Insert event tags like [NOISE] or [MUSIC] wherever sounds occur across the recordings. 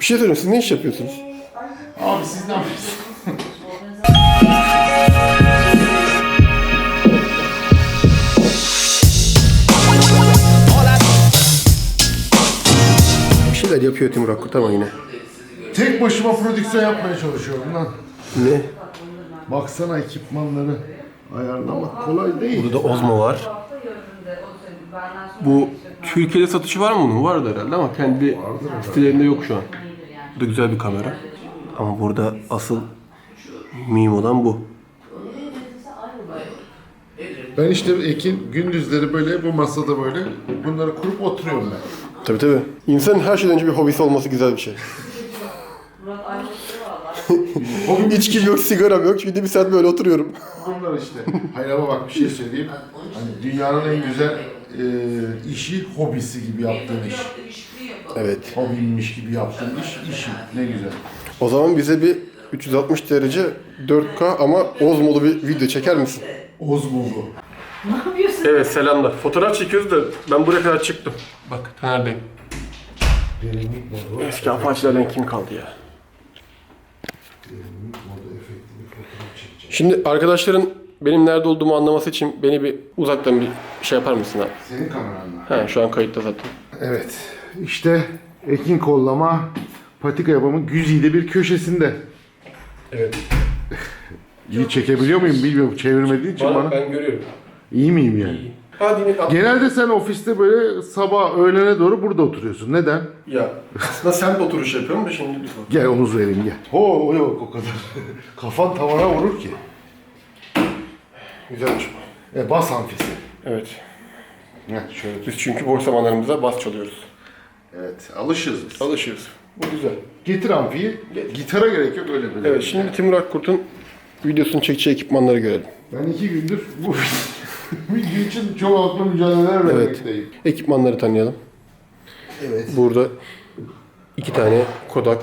Bir şey söyleyeyim siz ne iş yapıyorsunuz? Abi siz ne yapıyorsunuz? Bir şeyler yapıyor Timur Akkurt ama yine. Tek başıma prodüksiyon yapmaya çalışıyorum lan. Ne? Baksana ekipmanları ayarlamak kolay değil. Burada da Ozmo var. Bu Türkiye'de satışı var mı bunun? Vardı herhalde ama kendi sitelerinde yok şu an. Bu da güzel bir kamera. Ama burada asıl meme olan bu. Ben işte Ekin gündüzleri böyle bu masada böyle bunları kurup oturuyorum ben. Tabii tabii. İnsanın her şeyden önce bir hobisi olması güzel bir şey. [LAUGHS] İçkim yok, sigaram yok. Şimdi bir saat böyle oturuyorum. Bunlar işte. Hayır ama bak bir şey söyleyeyim. Hani dünyanın en güzel e, işi hobisi gibi yaptığın iş. Evet. Hobiymiş gibi yaptığın iş, işi. Ne güzel. O zaman bize bir 360 derece 4K ama Ozmo'lu bir video çeker misin? Ozmo bu. Ne yapıyorsun? Evet selamlar. Fotoğraf çekiyoruz da ben buraya kadar çıktım. Bak Taner'deyim. Derinlik modu. Eski apaçilerden kim kaldı ya? Derinlik modu efekti bir fotoğraf çekeceğim. Şimdi arkadaşların benim nerede olduğumu anlaması için beni bir uzaktan bir şey yapar mısın abi? Senin kameranla. He şu an kayıtta zaten. Evet. İşte Ekin kollama patika yapımın güzide bir köşesinde. Evet. İyi çekebiliyor muyum bilmiyorum. Çevirmediği için bana. ben görüyorum. İyi miyim yani? Hadi yine at. Genelde sen ofiste böyle sabah öğlene doğru burada oturuyorsun. Neden? Ya aslında sen de oturuş yapıyorum da şimdi bir bak. Gel omuz vereyim gel. Ho yok o kadar. [LAUGHS] Kafan tavana vurur ki. Güzelmiş bu. E bas amfisi. Evet. Heh, şöyle. Biz çünkü boş zamanlarımızda bas çalıyoruz. Evet alışırız biz. Alışıyoruz. Bu güzel. Getir amfiyi. Gitara gerek yok öyle böyle. Evet şimdi Timur Akkurt'un videosunu çekeceği ekipmanları görelim. Ben iki gündür bu [LAUGHS] video için çok haklı mücadeleler vermekteyim. Ekipmanları tanıyalım. Evet. Burada iki tane Kodak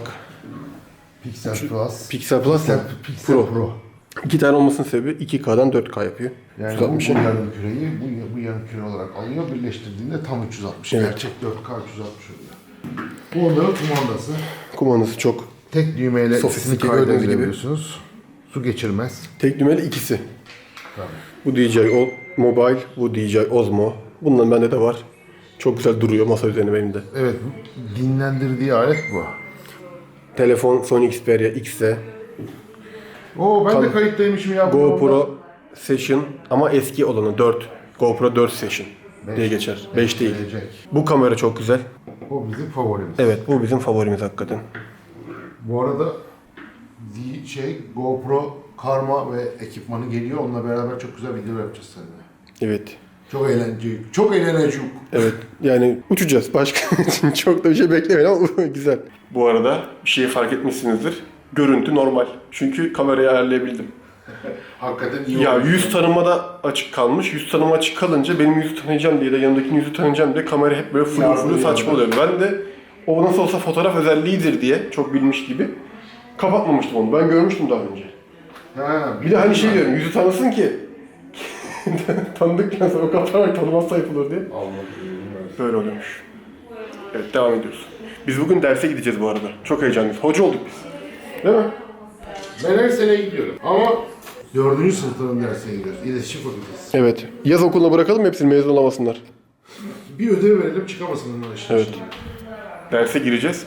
Pixel Plus. Pixel Plus Pixel? Pixel Pro. Pro. İki tane olmasının sebebi 2K'dan 4K yapıyor. Yani bu, bu 360'ı. yarım küreyi bu, bu yarım küre olarak alıyor. Birleştirdiğinde tam 360. Evet. Gerçek 4K 360 oluyor. Bu onların kumandası. Kumandası çok. Tek düğmeyle Sofistike ikisini gördüğünüz gibi. Su geçirmez. Tek düğmeli ikisi. Tabii. Bu DJI o Mobile, bu DJI Osmo. Bundan bende de var. Çok güzel duruyor masa üzerinde benim de. Evet, dinlendirdiği alet bu. Telefon Sony Xperia X'e, Oo ben de Tabii. kayıttaymışım ya. GoPro Session ama eski olanı 4. GoPro 4 Session Beş. diye geçer. 5 değil. Gelecek. Bu kamera çok güzel. O bizim favorimiz. Evet bu bizim favorimiz hakikaten. Bu arada di- şey GoPro Karma ve ekipmanı geliyor. Onunla beraber çok güzel video yapacağız seninle. Evet. Çok eğlenceli. Çok eğlenceli. Evet yani uçacağız. Başka [LAUGHS] çok da bir şey beklemeyin ama [LAUGHS] güzel. Bu arada bir şeyi fark etmişsinizdir. Görüntü normal. Çünkü kamerayı ayarlayabildim. [LAUGHS] Hakikaten iyi Ya olmuş. yüz tanıma da açık kalmış. Yüz tanıma açık kalınca benim yüzü tanıyacağım diye de yanındakinin yüzü tanıyacağım diye kamera hep böyle flu flu saçma oluyor. Ben de o nasıl olsa fotoğraf özelliğidir diye çok bilmiş gibi kapatmamıştım onu. Ben görmüştüm daha önce. Ha, Bir de hani şey diyorum yüzü tanısın ki [LAUGHS] tanıdıktan sonra kapatarak [LAUGHS] tanımazsa yapılır diye. Böyle oluyormuş. Evet devam ediyoruz. Biz bugün derse gideceğiz bu arada. Çok heyecanlıyız. Hoca olduk biz. Değil mi? Ben her sene gidiyorum. Ama dördüncü sınıfların dersine gidiyoruz. İletişim fakültesi. Evet. Yaz okuluna bırakalım hepsini mezun olamasınlar. Bir ödev verelim çıkamasınlar işte. Evet. Derse gireceğiz.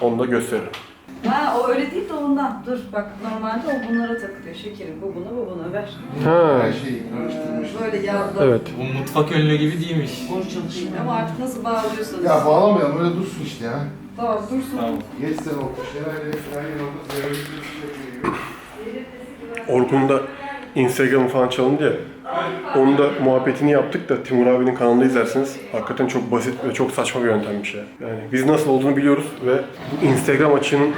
Onu da gösteririm. Ha o öyle değil de ondan. Dur bak normalde o bunlara takılıyor. Şekerim bu buna bu buna ver. Ha. Her şeyi karıştırmış. Böyle yağda. Evet. Bu mutfak önlüğü gibi değilmiş. Boş çalışayım ama artık nasıl bağlıyorsanız. Ya bağlamayalım öyle dursun işte ya. Tamam dursun. Tamam. Geç sen o şeyler her yer oldu. Yerimiz bir şey Orkun'un da Instagram'ı falan çalındı ya. Onun da muhabbetini yaptık da Timur abinin kanalında izlersiniz. Hakikaten çok basit ve çok saçma bir yöntemmiş ya. Yani biz nasıl olduğunu biliyoruz ve bu Instagram açığının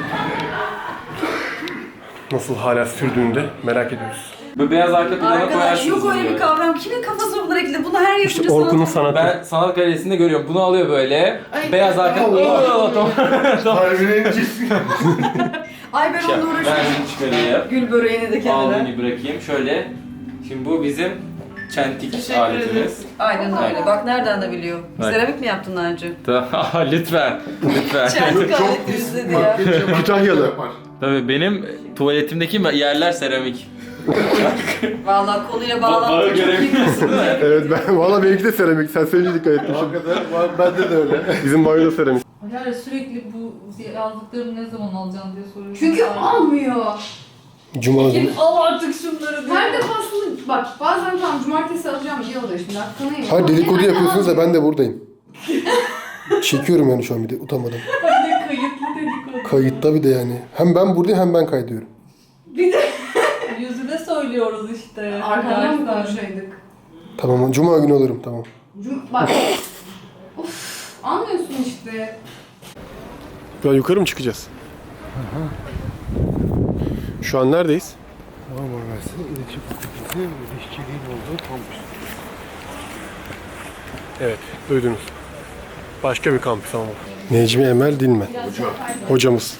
nasıl hala sürdüğünü de merak ediyoruz. Bu beyaz arka plana Arkadaş koyarsınız. yok öyle bunu. bir kavram. Kimin kafasına bunlar ekle? Bunu her yapınca İşte Orkun'un sanat- sanatı. Ben sanat galerisinde görüyorum. Bunu alıyor böyle. beyaz arka... Oo, tamam. Kalbine [LAUGHS] cisim. Ay ben Şey, onunla ben uğraşıyorum. çıkarayım. Gül böreğini de Aldığını kendine. gibi bırakayım. Şöyle. Şimdi bu bizim çentik Teşekkür aletimiz. ederiz. Aynen öyle. Bak nereden de biliyor. Bak. Seramik mi yaptın daha önce? Tamam, [LAUGHS] lütfen. Lütfen. Çentik aleti izledi ya. Kütahyalı. yapar. Tabii benim tuvaletimdeki yerler seramik. [LAUGHS] Vallahi konuya Ba- bağlantı bağı çok iyi mi? Evet ben valla benimki de seramik. Sen söyleyince dikkat. Hakikaten var, bende de öyle. Bizim banyoda seramik. Alara sürekli bu yazdıklarımı ne zaman alacaksın diye soruyor. Çünkü almıyor. Cuma günü. Kim al artık şunları diyor. Her defasında bak bazen tamam cumartesi alacağım diye alıyor şimdi hakkını. Hayır dedikodu yapıyorsunuz da ben de buradayım. Çekiyorum yani şu an bir de utanmadan. Bir de kayıtlı dedikodu. Kayıtta bir de yani. Hem ben buradayım hem ben kaydıyorum. Yüzüne söylüyoruz işte. Arkadan mı konuşaydık? Tamam cuma günü alırım tamam. Cum- Bak. of anlıyorsun işte. Ya yukarı mı çıkacağız? Şu an neredeyiz? Marmara Üniversitesi İletişim Fakültesi ve İşçiliğin olduğu kampüs. Evet, duydunuz. Başka bir kampüs ama. Necmi Emel Dilmen. Hocamız.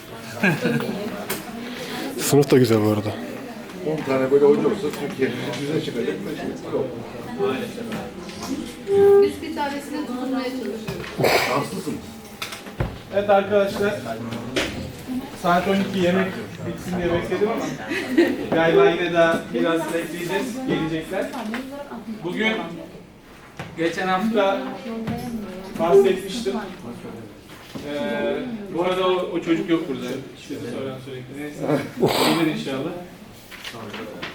Sınıf da güzel bu arada. 10 tane böyle hoca olsa Türkiye'nin yüze çıkacak yok. Biz bir tanesine tutunmaya çalışıyoruz. Şanslısın. Evet arkadaşlar. Saat 12 yemek bitsin diye bekledim ama galiba yine daha biraz bekleyeceğiz. Gelecekler. Bugün geçen hafta bahsetmiştim. Ee, bu arada o, o çocuk yok burada. Size soran sürekli. Neyse. Gelir inşallah.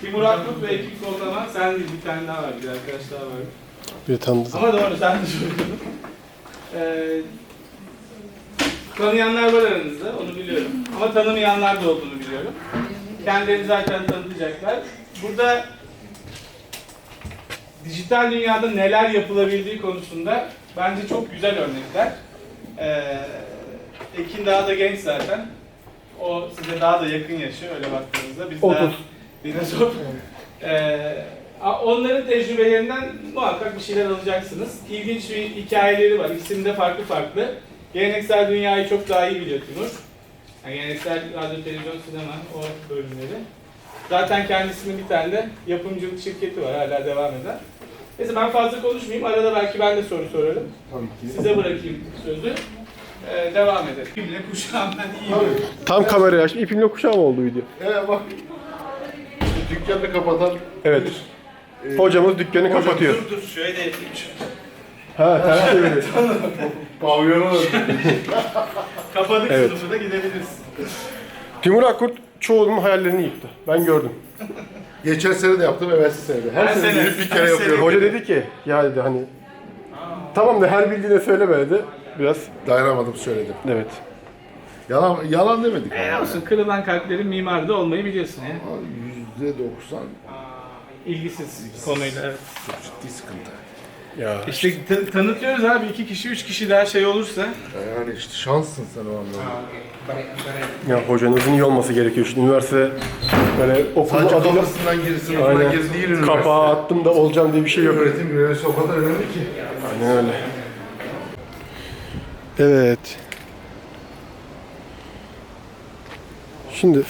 Timur Akbulut ve ekip kollama. Sen değil bir tane daha var. Bir arkadaş daha var. Bir tanıdı. Ama doğru sen de söylüyordun. Ee, tanıyanlar var aranızda, onu biliyorum. Ama tanımayanlar da olduğunu biliyorum. Kendilerini zaten tanıtacaklar. Burada dijital dünyada neler yapılabildiği konusunda bence çok güzel örnekler. Ee, Ekin daha da genç zaten. O size daha da yakın yaşı öyle baktığınızda. Biz daha Otuz. Dinozor. Ee, onların tecrübelerinden muhakkak bir şeyler alacaksınız. İlginç bir hikayeleri var. İkisinin de farklı farklı. Geleneksel dünyayı çok daha iyi biliyor Timur. Yani geleneksel radyo, televizyon, sinema o bölümleri. Zaten kendisinin bir tane de yapımcılık şirketi var hala devam eden. Neyse ben fazla konuşmayayım. Arada belki ben de soru sorarım. Tabii ki. Size bırakayım sözü. Ee, devam edelim. Kimle kuşağımdan iyi Tabii. Tam kamerayı açtım. İpimle kuşağım oldu video. Evet bak. İşte dükkanı kapatan Evet. e, Hocamız dükkanı kapatıyor. Dur dur şöyle yapayım. Ha, ters çeviri. [LAUGHS] pavyonu [LAUGHS] Kapadık Evet. sınıfı da gidebiliriz. Timur Akkurt çoğunun hayallerini yıktı. Ben gördüm. Geçen sene de yaptım, evvelsi sene de. Her, Her sene, sene, bir her kere yapıyorum. Hoca dedi ki ya dedi hani tamam da her bildiğine söyleme dedi. Biraz Dayanamadım söyledim. evet. Yalan, yalan demedik. E ama. olsun kırılan kalplerin mimarı da olmayı biliyorsun ya. Yüzde doksan İlgisiz konuyla evet. çok ciddi sıkıntı. Ya İşte ta- tanıtıyoruz abi iki kişi üç kişi daha şey olursa. Yani işte şanssın sen o anlamda. ya hocanızın iyi olması gerekiyor. Şimdi üniversite böyle okulu Sadece adıyla kafasından geri sınıfına Aynen. geri değil üniversite. kapağı attım da olacağım diye bir şey yok. Öğretim görevlisi o kadar önemli ki. Aynen öyle. Evet. Şimdi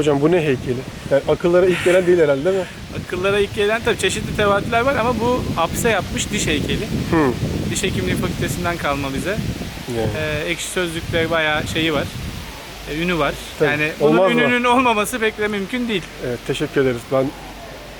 Hocam bu ne heykeli? Yani akıllara ilk gelen değil herhalde değil mi? Akıllara ilk gelen tabii çeşitli tevatürler var ama bu hapse yapmış diş heykeli. Hı. Diş hekimliği fakültesinden kalma bize. Yani. Ee, ekşi sözlükte bayağı şeyi var. e, ünü var. Tabii, Yani bunun olmaz mı? ününün olmaması pek de mümkün değil. Evet teşekkür ederiz. Ben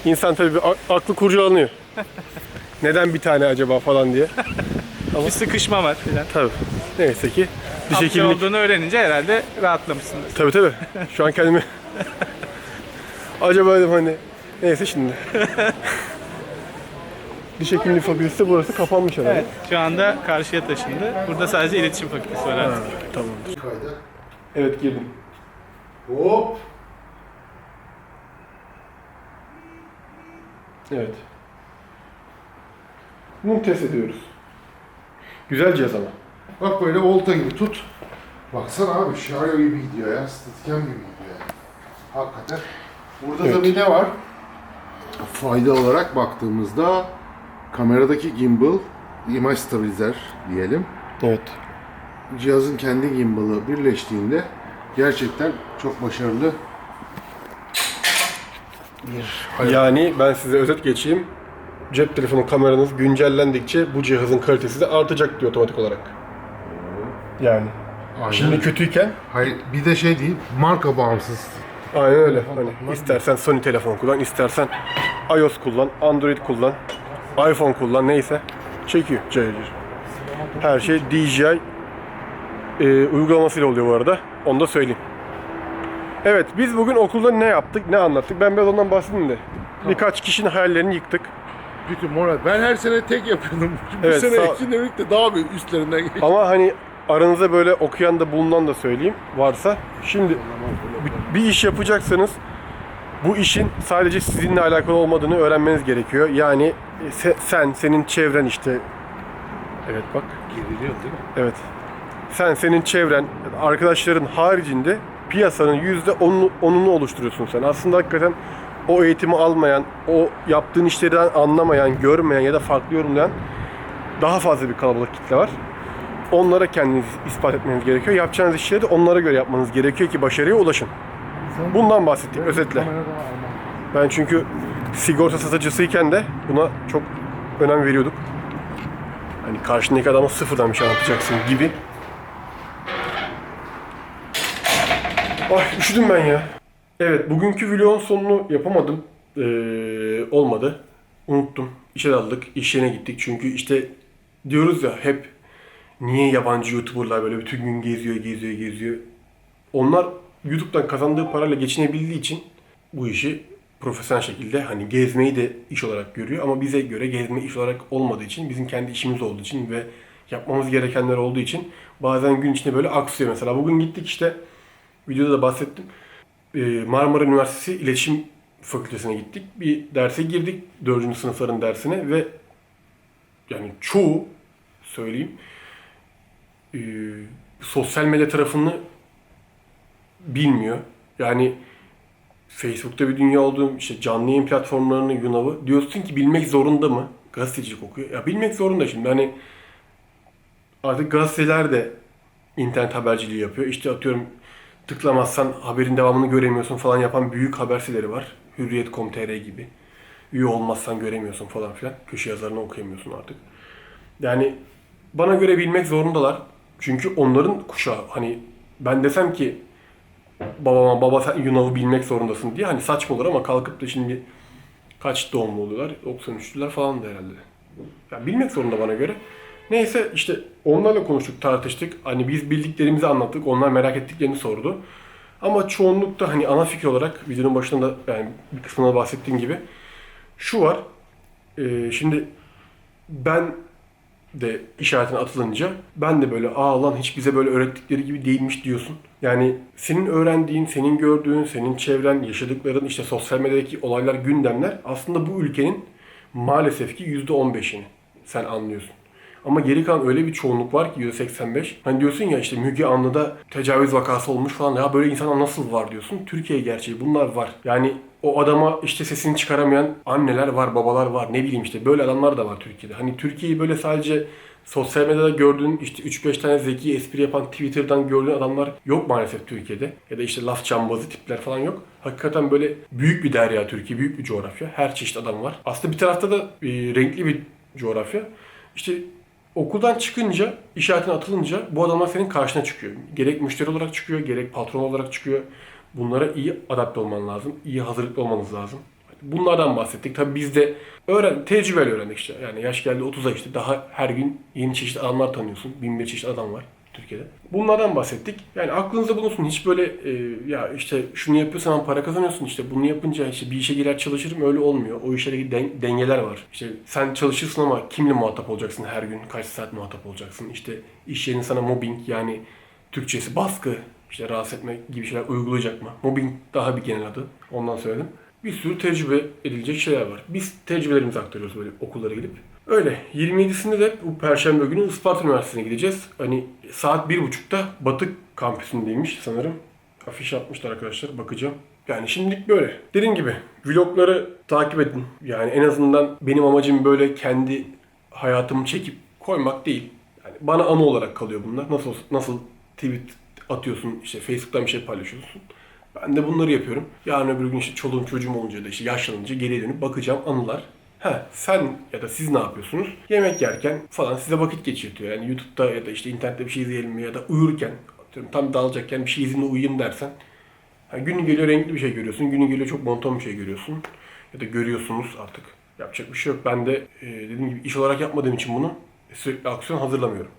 insan tabii bir aklı kurcalanıyor. [LAUGHS] Neden bir tane acaba falan diye. [LAUGHS] Bir sıkışma var filan. Tabii. Neyse ki diş hekimlik. olduğunu öğrenince herhalde rahatlamışsınız. Tabii tabii. Şu an kendimi [LAUGHS] [LAUGHS] acaba dedim hani neyse şimdi. [LAUGHS] diş hekimliği fakültesi burası kapanmış herhalde. Evet, şu anda karşıya taşındı. Burada sadece iletişim fakültesi var artık. Tamamdır. Kayda. Evet girdim. Hop. Evet. Bunu test ediyoruz. Güzel cihaz ama. Bak böyle olta gibi tut. Baksana abi şaryo gibi gidiyor ya. Statiken gibi gidiyor ya. Hakikaten. Burada Evet. tabii ne var? Fayda olarak baktığımızda kameradaki gimbal, imaj stabilizer diyelim. Evet. Cihazın kendi gimbal'ı birleştiğinde gerçekten çok başarılı Hayır. Yani ben size özet geçeyim. Cep telefonu kameranız güncellendikçe bu cihazın kalitesi de artacak diyor otomatik olarak. Yani. Aynen. Şimdi kötüyken Hayır bir de şey değil marka bağımsız. Aynen öyle. Hani istersen Sony telefon kullan, istersen iOS kullan, Android kullan, iPhone kullan neyse çekiyor cayır cayır. Her şey DJI e, uygulamasıyla oluyor bu arada. Onu da söyleyeyim. Evet biz bugün okulda ne yaptık, ne anlattık? Ben biraz ondan bahsedeyim de. Birkaç kişinin hayallerini yıktık. Bütün moral. Ben her sene tek yapıyordum. [LAUGHS] Bu Evet, sene sağ- birlikte daha bir üstlerinden geçti. Ama hani aranızda böyle okuyan da bulunan da söyleyeyim varsa. Şimdi bir- iş yapacaksanız bu işin sadece sizinle alakalı olmadığını öğrenmeniz gerekiyor. Yani se- sen, senin çevren işte Evet bak. Geriliyor değil mi? Evet. Sen, senin çevren, arkadaşların haricinde piyasanın yüzde onunu oluşturuyorsun sen. Aslında hakikaten o eğitimi almayan, o yaptığın işlerden anlamayan, görmeyen ya da farklı yorumlayan daha fazla bir kalabalık kitle var. Onlara kendinizi ispat etmeniz gerekiyor. Yapacağınız işleri de onlara göre yapmanız gerekiyor ki başarıya ulaşın. Bundan bahsettik özetle. Ben çünkü sigorta satıcısıyken de buna çok önem veriyorduk. Hani karşındaki adama sıfırdan bir şey anlatacaksın gibi. Ah üşüdüm ben ya. Evet bugünkü vlogun sonunu yapamadım. Ee, olmadı. Unuttum. İşe daldık. İş yerine gittik. Çünkü işte diyoruz ya hep niye yabancı YouTuber'lar böyle bütün gün geziyor, geziyor, geziyor. Onlar YouTube'dan kazandığı parayla geçinebildiği için bu işi profesyonel şekilde hani gezmeyi de iş olarak görüyor ama bize göre gezme iş olarak olmadığı için bizim kendi işimiz olduğu için ve yapmamız gerekenler olduğu için bazen gün içinde böyle aksıyor mesela. Bugün gittik işte videoda da bahsettim. Ee, Marmara Üniversitesi İletişim Fakültesine gittik. Bir derse girdik. 4. sınıfların dersine ve yani çoğu söyleyeyim e, sosyal medya tarafını bilmiyor. Yani Facebook'ta bir dünya olduğu işte canlı yayın platformlarını Yunav'ı diyorsun ki bilmek zorunda mı? Gazetecilik okuyor. Ya bilmek zorunda şimdi. Hani artık gazeteler de internet haberciliği yapıyor. İşte atıyorum tıklamazsan haberin devamını göremiyorsun falan yapan büyük haber siteleri var. Hürriyet.com.tr gibi. Üye olmazsan göremiyorsun falan filan. Köşe yazarını okuyamıyorsun artık. Yani bana göre bilmek zorundalar. Çünkü onların kuşağı. Hani ben desem ki babama baba sen Yunav'ı bilmek zorundasın diye hani saçma olur ama kalkıp da şimdi kaç doğumlu oluyorlar? 93'lüler falan da herhalde. Ya bilmek zorunda bana göre. Neyse işte onlarla konuştuk, tartıştık. Hani biz bildiklerimizi anlattık. Onlar merak ettiklerini sordu. Ama çoğunlukta hani ana fikir olarak videonun başında da yani bir kısmına bahsettiğim gibi şu var. Ee, şimdi ben de işaretine atılınca ben de böyle aa lan hiç bize böyle öğrettikleri gibi değilmiş diyorsun. Yani senin öğrendiğin, senin gördüğün, senin çevren, yaşadıkların, işte sosyal medyadaki olaylar, gündemler aslında bu ülkenin maalesef ki %15'ini sen anlıyorsun. Ama geri kalan öyle bir çoğunluk var ki %85. Hani diyorsun ya işte Müge Anlı'da tecavüz vakası olmuş falan. Ya böyle insanlar nasıl var diyorsun. Türkiye gerçeği bunlar var. Yani o adama işte sesini çıkaramayan anneler var, babalar var. Ne bileyim işte böyle adamlar da var Türkiye'de. Hani Türkiye'yi böyle sadece sosyal medyada gördüğün işte 3-5 tane zeki espri yapan Twitter'dan gördüğün adamlar yok maalesef Türkiye'de. Ya da işte laf cambazı tipler falan yok. Hakikaten böyle büyük bir derya Türkiye, büyük bir coğrafya. Her çeşit adam var. Aslında bir tarafta da e, renkli bir coğrafya. İşte okuldan çıkınca, işaretine atılınca bu adamlar senin karşına çıkıyor. Gerek müşteri olarak çıkıyor, gerek patron olarak çıkıyor. Bunlara iyi adapte olman lazım. iyi hazırlıklı olmanız lazım. Bunlardan bahsettik. Tabii biz de öğren, tecrübeyle öğrendik işte. Yani yaş geldi 30'a işte daha her gün yeni çeşit adamlar tanıyorsun. Bin bir çeşit adam var Türkiye'de. Bunlardan bahsettik. Yani aklınızda bulunsun. Hiç böyle e, ya işte şunu yapıyorsan para kazanıyorsun. İşte bunu yapınca işte bir işe girer çalışırım öyle olmuyor. O işlerdeki den- dengeler var. İşte sen çalışırsın ama kimle muhatap olacaksın her gün? Kaç saat muhatap olacaksın? İşte iş yerinin sana mobbing yani Türkçesi baskı, işte rahatsız etme gibi şeyler uygulayacak mı? Mobbing daha bir genel adı. Ondan söyledim. Bir sürü tecrübe edilecek şeyler var. Biz tecrübelerimizi aktarıyoruz böyle okullara gidip. Öyle. 27'sinde de bu perşembe günü Isparta Üniversitesi'ne gideceğiz. Hani saat 1.30'da Batı kampüsündeymiş sanırım. Afiş atmışlar arkadaşlar. Bakacağım. Yani şimdilik böyle. Dediğim gibi vlogları takip edin. Yani en azından benim amacım böyle kendi hayatımı çekip koymak değil. Yani bana anı olarak kalıyor bunlar. Nasıl nasıl tweet atıyorsun, işte Facebook'tan bir şey paylaşıyorsun. Ben de bunları yapıyorum. Yarın öbür gün işte çoluğum çocuğum olunca da işte yaşlanınca geriye dönüp bakacağım anılar. Ha sen ya da siz ne yapıyorsunuz? Yemek yerken falan size vakit geçirtiyor. Yani YouTube'da ya da işte internette bir şey izleyelim ya da uyurken tam dalacakken bir şey izin de uyuyayım dersen. Ha, günü geliyor renkli bir şey görüyorsun. Günü geliyor çok monoton bir şey görüyorsun. Ya da görüyorsunuz artık. Yapacak bir şey yok. Ben de e, dediğim gibi iş olarak yapmadığım için bunu sürekli aksiyon hazırlamıyorum.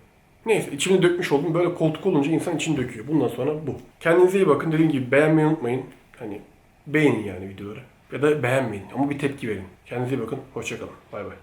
Neyse içimi dökmüş oldum. Böyle koltuk olunca insan içini döküyor. Bundan sonra bu. Kendinize iyi bakın. Dediğim gibi beğenmeyi unutmayın. Hani beğenin yani videoları. Ya da beğenmeyin ama bir tepki verin. Kendinize bakın. Hoşçakalın. Bay bay.